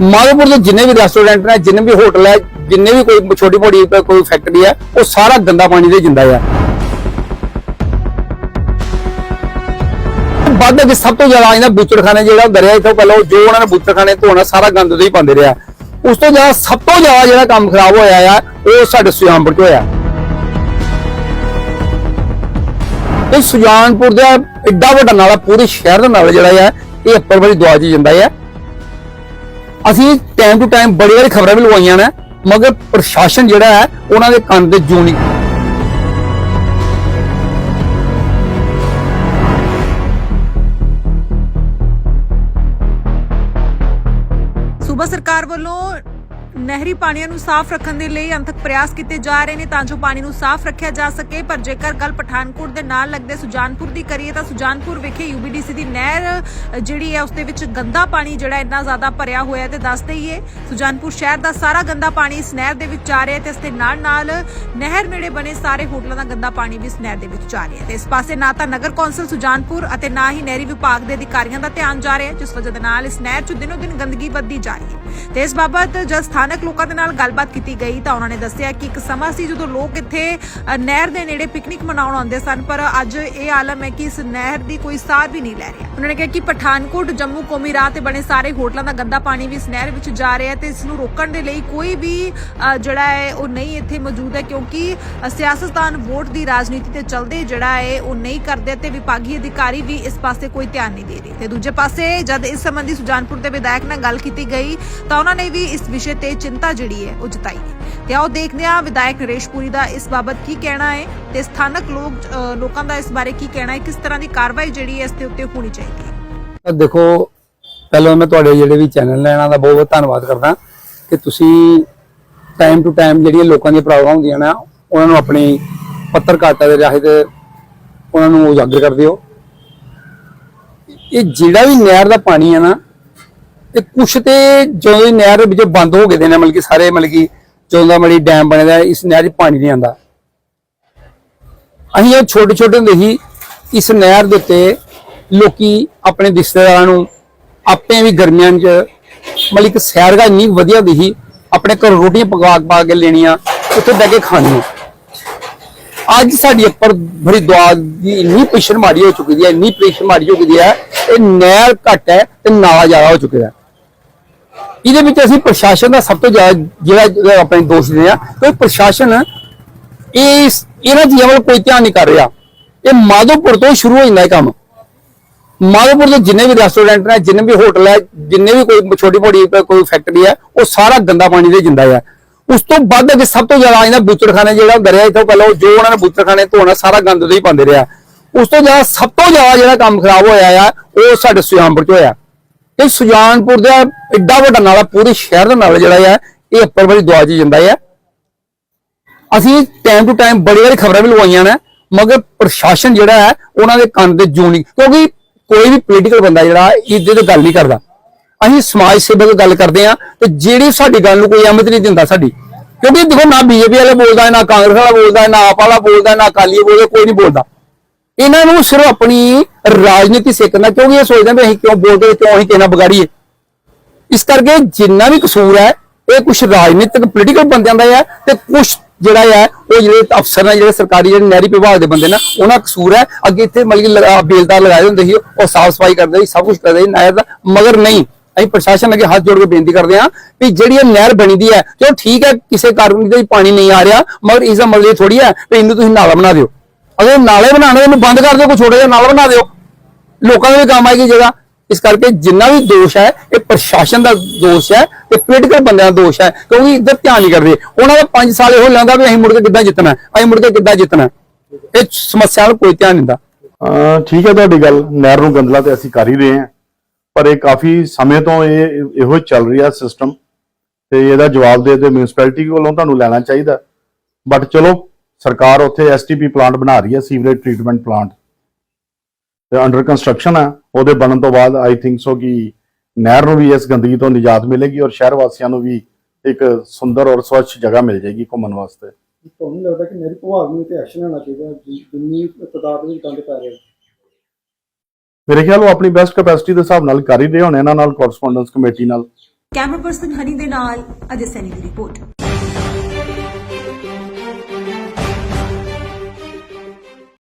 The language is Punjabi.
ਮਾਧੋਪੁਰ ਦੇ ਜਿੰਨੇ ਵੀ ਰੈਸਟੋਰੈਂਟ ਨੇ, ਜਿੰਨੇ ਵੀ ਹੋਟਲ ਹੈ, ਜਿੰਨੇ ਵੀ ਕੋਈ ਛੋਟੀ ਮੋਟੀ, ਕੋਈ ਫੈਕਟਰੀ ਹੈ, ਉਹ ਸਾਰਾ ਗੰਦਾ ਪਾਣੀ ਦੇ ਜਿੰਦਾ ਆ। ਵੱਧ ਅੱਗੇ ਸਭ ਤੋਂ ਜ਼ਿਆਦਾ ਇਹਨਾਂ ਬੁੱਚੜਖਾਨੇ ਜਿਹੜਾ ਦਰਿਆ ਇੱਥੋਂ ਪਹਿਲਾਂ ਉਹ ਜੋ ਉਹਨਾਂ ਨੇ ਬੁੱਚੜਖਾਨੇ ਧੋਣਾ ਸਾਰਾ ਗੰਦ ਉਹਦੇ ਹੀ ਪਾਉਂਦੇ ਰਿਹਾ। ਉਸ ਤੋਂ ਜ਼ਿਆਦਾ ਸਭ ਤੋਂ ਜ਼ਿਆਦਾ ਜਿਹੜਾ ਕੰਮ ਖਰਾਬ ਹੋਇਆ ਆ, ਉਹ ਸਾਡੇ ਸੁਜਾਨਪੁਰ 'ਚ ਹੋਇਆ। ਇਹ ਸੁਜਾਨਪੁਰ ਦਾ ਐਡਾ ਵੱਡਾ ਨਾਲਾ, ਪੂਰੇ ਸ਼ਹਿਰ ਦਾ ਨਾਲਾ ਜਿਹੜਾ ਆ, ਇਹ ਅੱਪਰ ਵਾਲੀ ਦੁਆ 'ਚ ਜਾਂਦਾ ਹੈ ਅਸੀਂ ਟਾਈਮ ਟੂ ਟਾਈਮ ਬੜੀ ਵਾਰੀ ਖਬਰਾਂ ਵੀ ਲਵਾਈਆਂ ਨੇ, ਮਗਰ ਪ੍ਰਸ਼ਾਸਨ ਜਿਹੜਾ ਹੈ, ਉਹਨਾਂ ਦੇ ਕੰਨ ਤੇ ਜੂੰ ਸੂਬਾ ਸਰਕਾਰ ਵੱਲੋਂ ਨਹਿਰੀ ਪਾਣੀਆਂ ਨੂੰ ਸਾਫ਼ ਰੱਖਣ ਦੇ ਲਈ ਅੰਤਕ ਪ੍ਰਯਾਸ ਕੀਤੇ ਜਾ ਰਹੇ ਨੇ ਤਾਂ ਜੋ ਪਾਣੀ ਨੂੰ ਸਾਫ਼ ਰੱਖਿਆ ਜਾ ਸਕੇ, ਪਰ ਜੇਕਰ ਗੱਲ ਪਠਾਨਕੋਟ ਦੇ ਨਾਲ ਲੱਗਦੇ ਸੁਜਾਨਪੁਰ ਦੀ ਕਰੀਏ ਤਾਂ ਸੁਜਾਨਪੁਰ ਵਿਖੇ ਯੂਬੀਡੀਸੀ ਦੀ ਨਹਿਰ ਜਿਹੜੀ ਹੈ, ਉਸ ਦੇ ਵਿੱਚ ਗੰਦਾ ਪਾਣੀ ਜਿਹੜਾ ਇੰਨਾ ਜ਼ਿਆਦਾ ਭਰਿਆ ਹੋਇਆ ਹੈ ਤੇ ਦੱਸ ਦਈਏ, ਸੁਜਾਨਪੁਰ ਸ਼ਹਿਰ ਦਾ ਸਾਰਾ ਗੰਦਾ ਪਾਣੀ ਇਸ ਨਹਿਰ ਦੇ ਵਿੱਚ ਜਾ ਰਿਹਾ ਤੇ ਇਸ ਦੇ ਨਾਲ ਨਾਲ ਨਹਿਰ ਨੇੜੇ ਬਣੇ ਸਾਰੇ ਹੋਟਲਾਂ ਦਾ ਗੰਦਾ ਪਾਣੀ ਵੀ ਇਸ ਨਹਿਰ ਦੇ ਵਿੱਚ ਜਾ ਰਿਹਾ ਤੇ ਇਸ ਪਾਸੇ ਨਾ ਤਾਂ ਨਗਰ ਕੌਂਸਲ ਸੁਜਾਨਪੁਰ ਅਤੇ ਨਾ ਹੀ ਨਹਿਰੀ ਵਿਭਾਗ ਦੇ ਅਧਿਕਾਰੀਆਂ ਦਾ ਧਿਆਨ ਜਾ ਰਿਹਾ ਜਿਸ ਵਜ੍ਹਾ ਦੇ ਨਾਲ ਇਸ ਨਹਿਰ 'ਚ ਦਿਨੋ ਦਿਨ ਗੰਦਗੀ ਵੱਧਦੀ ਜਾ ਰਹੀ ਹੈ। ਤੇ ਇਸ ਬਾਬਤ ਜਦ ਸਥਾਨਕ ਲੋਕਾਂ ਦੇ ਨਾਲ ਗੱਲਬਾਤ ਕੀਤੀ ਗਈ ਤਾਂ ਉਹਨਾਂ ਨੇ ਦੱਸਿਆ ਕਿ ਇੱਕ ਸਮਾਂ ਸੀ ਜਦੋਂ ਲੋਕ ਇੱਥੇ ਨਹਿਰ ਦੇ ਨੇੜੇ ਪਿਕਨਿਕ ਮਨਾਉਣ ਆਉਂਦੇ ਸਨ, ਪਰ ਅੱਜ ਇਹ ਆਲਮ ਹੈ ਕਿ ਇਸ ਨਹਿਰ ਦੀ ਕੋਈ ਸਾਰ ਵੀ ਨਹੀਂ ਲੈ ਰਿਹਾ। ਉਹਨਾਂ ਨੇ ਕਿਹਾ ਕਿ ਪਠਾਨਕੋਟ, ਜੰਮੂ, ਕੋਮੀ ਰਾਹ ਤੇ ਬਣੇ ਸਾਰੇ ਹੋਟਲਾਂ ਦਾ ਗੰਦਾ ਪਾਣੀ ਵੀ ਇਸ ਨਹਿਰ ਵਿੱਚ ਜਾ ਰਿਹਾ ਹੈ ਤੇ ਇਸ ਨੂੰ ਰੋਕਣ ਦੇ ਲਈ ਕੋਈ ਵੀ ਜਿਹੜਾ ਹੈ ਉਹ ਨਹੀਂ ਇੱਥੇ ਮੌਜੂਦ ਹੈ ਕਿਉਂਕਿ ਸਿਆਸਤਦਾਨ ਵੋਟ ਦੀ ਰਾਜਨੀਤੀ ਤੇ ਚੱਲਦੇ ਜਿਹੜਾ ਹੈ ਉਹ ਨਹੀਂ ਕਰਦੇ ਤੇ ਵਿਭਾਗੀ ਅਧਿਕਾਰੀ ਵੀ ਇਸ ਪਾਸੇ ਕੋਈ ਧਿਆਨ ਨਹੀਂ ਦੇ ਰਹੇ। ਤੇ ਦੂਜੇ ਪਾਸੇ ਜਦ ਇਸ ਸੰਬੰਧੀ ਸੁਜਾਨਪੁਰ ਦੇ ਵਿਧਾਇਕ ਨਾਲ ਗੱਲ ਕੀਤੀ ਗਈ ਤਾਂ ਉਹਨਾਂ ਨੇ ਵੀ ਇਸ ਵਿਸ਼ੇ ਤੇ ਚਿੰਤਾ ਜਿਹੜੀ ਹੈ ਉਹ ਜਤਾਈ ਹੈ ਤੇ ਆਓ ਦੇਖਦੇ ਹਾਂ ਵਿਧਾਇਕ ਨਰੇਸ਼ਪੁਰੀ ਦਾ ਇਸ ਬਾਬਤ ਕੀ ਕਹਿਣਾ ਹੈ ਤੇ ਸਥਾਨਕ ਲੋਕ ਲੋਕਾਂ ਦਾ ਇਸ ਬਾਰੇ ਕੀ ਕਹਿਣਾ ਹੈ, ਕਿਸ ਤਰ੍ਹਾਂ ਦੀ ਕਾਰਵਾਈ ਜਿਹੜੀ ਹੈ ਇਸ ਦੇ ਉੱਤੇ ਹੋਣੀ ਚਾਹੀਦੀ ਹੈ? ਦੇਖੋ, ਪਹਿਲਾਂ ਮੈਂ ਤੁਹਾਡੇ ਜਿਹੜੇ ਵੀ ਚੈਨਲ ਨੇ ਦਾ ਬਹੁਤ ਬਹੁਤ ਧੰਨਵਾਦ ਕਰਦਾ ਕਿ ਤੁਸੀਂ ਟਾਈਮ ਟੂ ਟਾਈਮ ਜਿਹੜੀਆਂ ਲੋਕਾਂ ਦੀਆਂ ਪ੍ਰੋਬਲਮਾਂ ਹੁੰਦੀਆਂ ਨੇ, ਉਹਨਾਂ ਨੂੰ ਆਪਣੀ ਪੱਤਰਕਾਰਤਾ ਦੇ ਰਾਹੀਂ ਤੇ ਉਹਨਾਂ ਨੂੰ ਉਜਾਗਰ ਕਰਦੇ ਹੋ ਇਹ ਜਿਹੜਾ ਵੀ ਨਹਿਰ ਦਾ ਪਾਣੀ ਹੈ ਨਾ ਇਹ ਕੁਛ ਤੇ ਜਦੋਂ ਦੀ ਨਹਿਰ ਵਿੱਚ ਬੰਦ ਹੋ ਗਏ ਦੇ ਨੇ, ਮਤਲਬ ਕਿ ਸਾਰੇ, ਮਤਲਬ ਕਿ ਜਦੋਂ ਦਾ ਮੜੀ ਡੈਮ ਬਣਿਆ ਦਾ, ਇਸ ਨਹਿਰ 'ਚ ਪਾਣੀ ਨਹੀਂ ਆਉਂਦਾ। ਅਸੀਂ ਇਹ ਛੋਟੇ ਛੋਟੇ ਹੁੰਦੇ ਸੀ, ਇਸ ਨਹਿਰ ਦੇ ਉੱਤੇ ਲੋਕੀ ਆਪਣੇ ਰਿਸ਼ਤੇਦਾਰਾਂ ਨੂੰ, ਆਪੇ ਵੀ ਗਰਮੀਆਂ 'ਚ, ਮਤਲਬ ਕਿ ਸੈਰਗਾ ਇੰਨੀ ਵਧੀਆ ਹੁੰਦੀ ਸੀ, ਆਪਣੇ ਘਰ ਰੋਟੀਆਂ ਪਕਾ ਪਾ ਕੇ ਲੈਣੀਆਂ, ਉੱਥੇ ਬਹਿ ਕੇ ਖਾਣੀਆਂ। ਅੱਜ ਸਾਡੀ ਉੱਪਰ ਬੜੀ ਦੁਆ ਦੀ ਇੰਨੀ ਪ੍ਰੈਸ਼ਰ ਮਾਰੀ ਹੋ ਚੁੱਕੀ ਹੈ, ਇੰਨੀ ਪ੍ਰੈਸ਼ਰ ਮਾਰੀ ਹੋ ਚੁੱਕੀ ਹੈ, ਇਹ ਨਹਿਰ ਘੱਟ ਹੈ ਤੇ ਨਾਲਾ ਜ਼ਿਆਦਾ ਹੋ ਚੁੱਕਿਆ। ਹੈ ਇਹਦੇ ਵਿੱਚ ਅਸੀਂ ਪ੍ਰਸ਼ਾਸਨ ਦਾ ਸਭ ਤੋਂ ਜ਼ਿਆਦਾ ਜਿਹੜਾ ਆਪਣੇ ਦੋਸ਼ ਦਿੰਦੇ ਆ ਕਿ ਪ੍ਰਸ਼ਾਸਨ ਇਹ ਇਹਨਾਂ ਚੀਜ਼ਾਂ ਵੱਲ ਕੋਈ ਧਿਆਨ ਨਹੀਂ ਕਰ ਰਿਹਾ। ਇਹ ਮਾਧੋਪੁਰ ਤੋਂ ਸ਼ੁਰੂ ਹੋ ਜਾਂਦਾ ਇਹ ਕੰਮ। ਮਾਧੋਪੁਰ ਦੇ ਜਿੰਨੇ ਵੀ ਰੈਸਟੋਰੈਂਟ ਨੇ, ਜਿੰਨੇ ਵੀ ਹੋਟਲ ਹੈ, ਜਿੰਨੇ ਵੀ ਕੋਈ ਛੋਟੀ ਮੋਟੀ ਕੋਈ ਫੈਕਟਰੀ ਹੈ, ਉਹ ਸਾਰਾ ਗੰਦਾ ਪਾਣੀ ਦੇ ਜਿੰਦਾ ਹੈ ਉਸ ਤੋਂ ਵੱਧ ਅੱਗੇ ਸਭ ਤੋਂ ਜ਼ਿਆਦਾ ਇਹਨਾਂ ਬੁੱਚੜਖਾਨੇ ਜਿਹੜਾ ਦਰਿਆ ਇੱਥੋਂ ਪਹਿਲਾਂ ਉਹ ਜੋ ਉਹਨਾਂ ਨੇ ਬੁੱਚੜਖਾਨੇ ਧੋਣਾ, ਸਾਰਾ ਗੰਦ ਉਹਦੇ ਹੀ ਪਾਉਂਦੇ ਰਿਹਾ। ਉਸ ਤੋਂ ਜ਼ਿਆਦਾ ਸਭ ਤੋਂ ਜ਼ਿਆਦਾ ਜਿਹੜਾ ਕੰਮ ਖਰਾਬ ਹੋਇਆ ਆ, ਉਹ ਸਾਡੇ ਸੁਜਾਨਪੁਰ ਚ ਹੋਇਆ। ਇਹ ਸੁਜਾਨਪੁਰ ਦਾ ਐਡਾ ਵੱਡਾ ਨਾਲਾ, ਪੂਰੇ ਸ਼ਹਿਰ ਦਾ ਨਾਲਾ ਜਿਹੜਾ ਹੈ ਇਹ ਅੱਪਰ ਵਾਲੀ ਦੁਆ 'ਚ ਜਾਂਦਾ ਹੈ ਅਸੀਂ ਟਾਈਮ ਟੂ ਟਾਈਮ ਬੜੀ ਵਾਰੀ ਖਬਰਾਂ ਵੀ ਲਵਾਈਆਂ ਨੇ, ਮਗਰ ਪ੍ਰਸ਼ਾਸਨ ਜਿਹੜਾ ਹੈ ਉਹਨਾਂ ਦੇ ਕੰਨ ਤੇ ਜੂੰ ਨਹੀਂ, ਕਿਉਂਕਿ ਕੋਈ ਵੀ ਪੋਲੀਟੀਕਲ ਬੰਦਾ ਜਿਹੜਾ, ਇਹਦੇ ਤੇ ਗੱਲ ਨਹੀਂ ਕਰਦਾ। ਅਸੀਂ ਸਮਾਜ ਸੇਵਕ ਗੱਲ ਕਰਦੇ ਆ, ਤੇ ਜਿਹੜੀ ਸਾਡੀ ਗੱਲ ਨੂੰ ਕੋਈ ਅਹਿਮਤ ਨਹੀਂ ਦਿੰਦਾ ਸਾਡੀ। ਕਿਉਂਕਿ ਦੇਖੋ, ਨਾ ਬੀਜੇਪੀ ਵਾਲੇ ਬੋਲਦਾ, ਨਾ ਕਾਂਗਰਸ ਵਾਲਾ ਬੋਲਦਾ, ਨਾ ਆਪ ਵਾਲਾ ਬੋਲਦਾ, ਨਾ ਅਕਾਲੀ ਬੋਲਦਾ, ਕੋਈ ਨਹੀਂ ਬੋਲਦਾ। ਇਹਨਾਂ ਨੂੰ ਸਿਰਫ ਆਪਣੀ ਰਾਜਨੀਤੀ ਸਿੱਖਣਾ ਕਿਉਂਕਿ ਇਹ ਸੋਚਦੇ ਨੇ ਵੀ ਅਸੀਂ ਕਿਉਂ ਬੋਲਦੇ ਕਿਉਂ ਅਸੀਂ ਕਿਹਨਾਂ ਵਿਗਾੜੀਏ। ਇਸ ਕਰਕੇ ਜਿੰਨਾ ਵੀ ਕਸੂਰ ਹੈ, ਇਹ ਕੁਝ ਰਾਜਨੀਤਿਕ ਪੋਲੀਟੀਕਲ ਬੰਦਿਆਂ ਦਾ ਹੈ ਤੇ ਕੁਝ ਜਿਹੜਾ ਹੈ, ਉਹ ਜਿਹੜੇ ਅਫਸਰ ਨੇ, ਜਿਹੜੇ ਸਰਕਾਰੀ, ਜਿਹੜੇ ਨਹਿਰੀ ਵਿਭਾਗ ਦੇ ਬੰਦੇ ਨੇ, ਉਹਨਾਂ ਕਸੂਰ ਹੈ। ਅੱਗੇ ਇੱਥੇ ਮਤਲਬ ਕਿ ਬੇਲਦਾਰ ਲਗਾਏ ਹੁੰਦੇ ਸੀ, ਉਹ ਸਾਫ਼ ਸਫ਼ਾਈ ਕਰਦੇ ਸੀ, ਸਭ ਕੁਝ ਕਰਦੇ ਸੀ, ਨਹਿਰ ਦਾ, ਮਗਰ ਨਹੀਂ। ਅਸੀਂ ਪ੍ਰਸ਼ਾਸਨ ਅੱਗੇ ਹੱਥ ਜੋੜ ਕੇ ਬੇਨਤੀ ਕਰਦੇ ਹਾਂ ਵੀ ਜਿਹੜੀ ਇਹ ਨਹਿਰ ਬਣੀ ਦੀ ਹੈ, ਚਲੋ ਠੀਕ ਹੈ, ਕਿਸੇ ਕਾਰਨ ਦਾ ਪਾਣੀ ਨਹੀਂ ਆ ਰਿਹਾ, ਮਗਰ ਇਸ ਦਾ ਮਤਲਬ ਇਹ ਥੋੜੀ ਹੈ ਵੀ ਇਹਨੂੰ ਤੁਸੀਂ ਨਾਲਾ ਬਣਾ ਦਿਓ। ਅਗਰ ਨਾਲੇ ਬਣਾਉਣੇ ਇਹਨੂੰ ਬੰਦ ਕਰ ਦਿਓ, ਕੋਈ ਛੋਟਾ ਜਿਹਾ ਨਾਲਾ ਬਣਾ ਦਿਓ। ਲੋਕਾਂ ਦੇ ਵੀ ਕੰਮ ਆਏਗੀ ਜਗ੍ਹਾ ਇਸ ਕਰਕੇ ਜਿੰਨਾ ਵੀ ਦੋਸ਼ ਹੈ, ਇਹ ਪ੍ਰਸ਼ਾਸਨ ਦਾ ਦੋਸ਼ ਹੈ ਤੇ ਪੋਲੀਟੀਕਲ ਬੰਦਿਆਂ ਦਾ ਦੋਸ਼ ਹੈ, ਕਿਉਂਕਿ ਇੱਧਰ ਧਿਆਨ ਨਹੀਂ ਕਰਦੇ। ਉਹਨਾਂ ਦਾ 5 ਸਾਲ ਇਹੋ ਲੈਂਦਾ ਵੀ ਅਸੀਂ ਮੁੜ ਕੇ ਕਿੱਦਾਂ ਜਿੱਤਣਾ, ਅਸੀਂ ਮੁੜ ਕੇ ਕਿੱਦਾਂ ਜਿੱਤਣਾ। ਇਹ ਸਮੱਸਿਆ ਵੱਲ ਕੋਈ ਧਿਆਨ ਨਹੀਂ ਦਿੰਦਾ। ਠੀਕ ਹੈ ਤੁਹਾਡੀ ਗੱਲ, ਨਹਿਰ ਨੂੰ ਗੰਦਲਾ ਤੇ ਅਸੀਂ ਕਰ ਹੀ ਰਹੇ ਹਾਂ, ਪਰ ਇਹ ਕਾਫੀ ਸਮੇਂ ਤੋਂ ਇਹ ਇਹੋ ਹੀ ਚੱਲ ਰਿਹਾ ਸਿਸਟਮ ਤੇ ਇਹਦਾ ਜਵਾਬ ਦੇ ਤੇ ਮਿਊਨਿਸਪੈਲਿਟੀ ਵੱਲੋਂ ਤੁਹਾਨੂੰ ਲੈਣਾ ਚਾਹੀਦਾ। ਬਟ ਚਲੋ, ਸਰਕਾਰ ਉੱਥੇ ਐਸਟੀਪੀ ਪਲਾਂਟ ਬਣਾ ਰਹੀ ਹੈ, ਸੀਵਰੇਜ ਟ੍ਰੀਟਮੈਂਟ ਪਲਾਂਟ ਤੇ ਅੰਡਰ ਕੰਸਟਰਕਸ਼ਨ ਹੈ ਉਹਦੇ ਬਣਨ ਤੋਂ ਬਾਅਦ ਆਈ ਥਿੰਕ ਸੋ ਕਿ ਨਹਿਰ ਨੂੰ ਵੀ ਇਸ ਗੰਦਗੀ ਤੋਂ ਨਿਜਾਤ ਮਿਲੇਗੀ ਔਰ ਸ਼ਹਿਰ ਵਾਸੀਆਂ ਨੂੰ ਵੀ ਇੱਕ ਸੁੰਦਰ ਔਰ ਸਵੱਛ ਜਗ੍ਹਾ ਮਿਲ ਜਾਏਗੀ ਘੁੰਮਣ ਵਾਸਤੇ। ਤੁਹਾਨੂੰ ਲੱਗਦਾ ਕਿ ਨਹਿਰੀ ਵਿਭਾਗ ਨੂੰ ਤੇ ਐਕਸ਼ਨ ਲੈਣਾ ਚਾਹੀਦਾ ਜਿੰਨੀ ਤਦਾਦ ਵਿੱਚ ਗੰਦ ਪੈ ਰਿਹਾ ਮੇਰੇ ਖਿਆਲ ਉਹ ਆਪਣੀ ਬੈਸਟ ਕੈਪੈਸਿਟੀ ਦੇ ਹਿਸਾਬ ਨਾਲ ਕਰ ਹੀ ਰਹੇ ਹੋਣੇ ਇਹਨਾਂ ਨਾਲ ਕੋਰਸਪੋਂਡੈਂਸ ਕਮੇਟੀ ਨਾਲ। ਕੈਮਰਾ ਪਰਸਨ ਹਨੀ ਦੇ ਨਾਲ ਅਜੇ ਸੈਨੀ ਦੀ ਰਿਪੋਰਟ